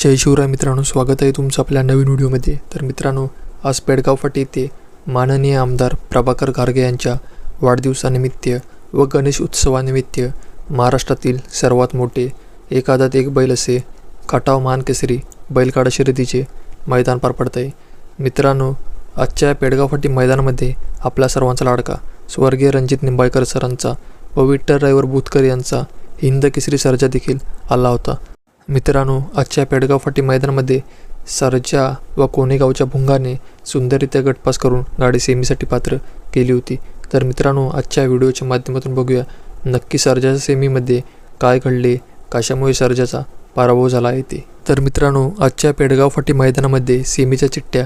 जय शिवराय मित्रांनो स्वागत आहे तुमचं आपल्या नवीन व्हिडिओमध्ये. तर मित्रांनो आज पेडगाव फाटी येथे माननीय आमदार प्रभाकर घारगे यांच्या वाढदिवसानिमित्त व गणेश उत्सवानिमित्त महाराष्ट्रातील सर्वात मोठे एकादात एक बैल असे खटाव मानकेसरी बैलगाडा शर्यतीचे मैदान पार पडत आहे. मित्रांनो आजच्या या पेडगाव फाटी मैदानामध्ये आपल्या सर्वांचा लाडका स्वर्गीय रणजित निंबाळकर सरांचा व विठ्ठल ड्रायव्हर बुतकर यांचा हिंद केसरी सर्जा देखील आला होता. मित्रांनो आजच्या पेडगाव फाटी मैदानामध्ये सरजा व कोणेगावच्या भुंगाने सुंदररित्या गटपास करून गाडी सेमीसाठी पात्र केली होती. तर मित्रांनो आजच्या व्हिडिओच्या माध्यमातून बघूया नक्की सरजाच्या सेमीमध्ये काय घडले कशामुळे सरजाचा पराभव झाला आहे ते. तर मित्रांनो आजच्या पेडगाव फाटी मैदानामध्ये सेमीच्या चिठ्ठ्या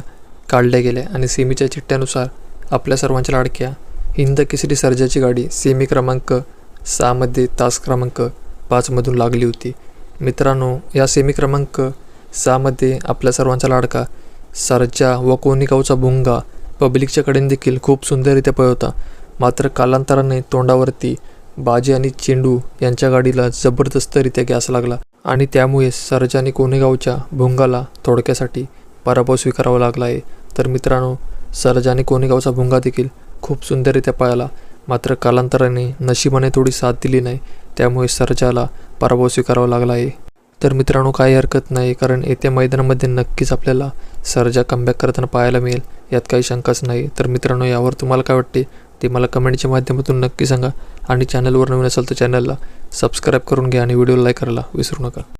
काढल्या गेल्या आणि सेमीच्या चिठ्ठ्यानुसार आपल्या सर्वांच्या लाडक्या हिंद केसरी सरजाची गाडी सेमी क्रमांक सहामध्ये तास क्रमांक पाचमधून लागली होती. मित्रांनो या सेमी क्रमांक सहामध्ये आपल्या सर्वांचा लाडका सरजा व कोनिकावचा भुंगा पब्लिकच्या कडेने देखील खूप सुंदररित्या पळवता. मात्र कालांतराने तोंडावरती बाजी आणि चेंडू यांच्या गाडीला जबरदस्तरित्या गॅस लागला आणि त्यामुळे सरजा आणि कोनेगावच्या भुंगाला थोडक्यासाठी पराभव स्वीकारावा लागला आहे. तर मित्रांनो सरजा आणि कोनेगावचा भुंगा देखील खूप सुंदररित्या पळाला. मात्र कालांतराने नशिबाने थोडी साथ दिली नाही. त्यामुळे सर्जाला पराभव स्वीकारावा लागला आहे. तर मित्रांनो काही हरकत नाही कारण येत्या मैदानामध्ये नक्कीच आपल्याला सर्जा कमबॅक करताना पाहायला मिळेल. यात काही शंकाच नाही. तर मित्रांनो यावर तुम्हाला काय वाटते? ते मला कमेंटच्या माध्यमातून नक्की सांगा. आणि चॅनलवर नवीन असाल तर चॅनलला सबस्क्राईब करून घ्या आणि व्हिडिओ लाईक करायला विसरू नका.